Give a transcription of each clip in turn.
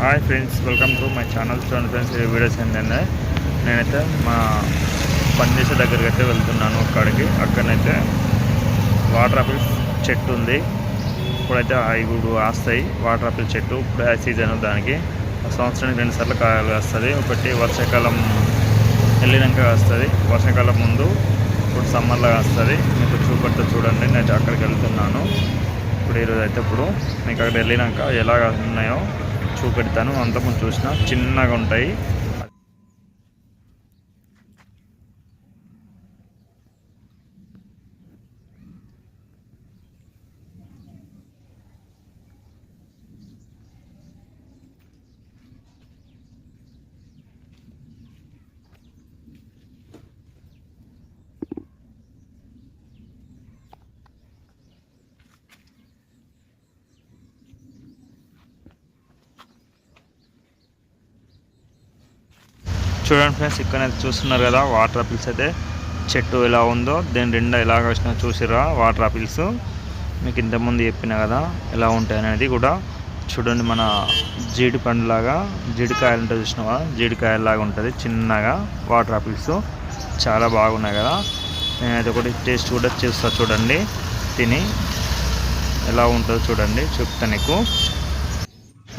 Hi friends welcome to my channel చూడండి friends ఈ videos ఏంటంటే నేనైతే మా పనిచేసే దగ్గరికి అయితే వెళ్తున్నాను అక్కడికి. అక్కడనైతే వాటర్ ఆపిల్స్ చెట్టు ఉంది. ఇప్పుడైతే ఐగుడు ఆస్తాయి వాటర్ ఆపిల్ చెట్టు ఇప్పుడు సీజన్ దానికి. సంవత్సరానికి రెండు సార్లు కాయలు వస్తుంది ఒకటి వర్షాకాలం వెళ్ళినాక వస్తుంది వర్షాకాలం ముందు ఇప్పుడు సమ్మర్లో వస్తుంది మీకు చూపెడతా చూడండి నేను అక్కడికి వెళ్తున్నాను. ఇప్పుడు ఈరోజు అయితే ఇప్పుడు మీకు అక్కడ వెళ్ళినాక ఎలా ఉన్నాయో చూపెడతాను. అంతకుముందు చూసిన చిన్నగా ఉంటాయి. చూడండి ఫ్రెండ్స్ ఇక్కడ చూస్తున్నారు కదా వాటర్ ఆపిల్స్ అయితే. చెట్టు ఎలా ఉందో దీని రెండా ఎలాగ వచ్చినా చూసిరా వాటర్ ఆపిల్స్ మీకు ఇంతకుముందు చెప్పిన కదా ఎలా ఉంటాయి అనేది కూడా. చూడండి మన జీడి పండులాగా జీడికాయలు ఉంటుంది చూసినావా? జీడికాయలాగా ఉంటుంది చిన్నగా వాటర్ ఆపిల్స్ చాలా బాగున్నాయి కదా. నేనైతే ఒకటి టేస్ట్ కూడా చేస్తా చూడండి. తిని ఎలా ఉంటుందో చూడండి చెప్తాను నీకు.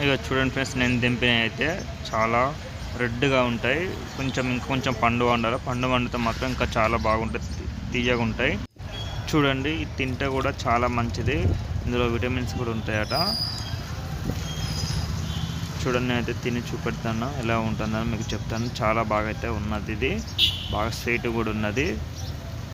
ఇక చూడండి ఫ్రెండ్స్ నేను దింపిన అయితే చాలా రెడ్గా ఉంటాయి. కొంచెం ఇంకొంచెం పండు వండాలి. పండు వండితే మాత్రం ఇంకా చాలా బాగుంటుంది. తీయగా ఉంటాయి. చూడండి ఇది తింటే కూడా చాలా మంచిది. ఇందులో విటమిన్స్ కూడా ఉంటాయట. చూడండి అయితే తిని చూపెడతాను. ఎలా ఉంటుందని మీకు చెప్తాను. చాలా బాగా అయితే ఉన్నది ఇది. బాగా స్వీట్ కూడా ఉన్నది.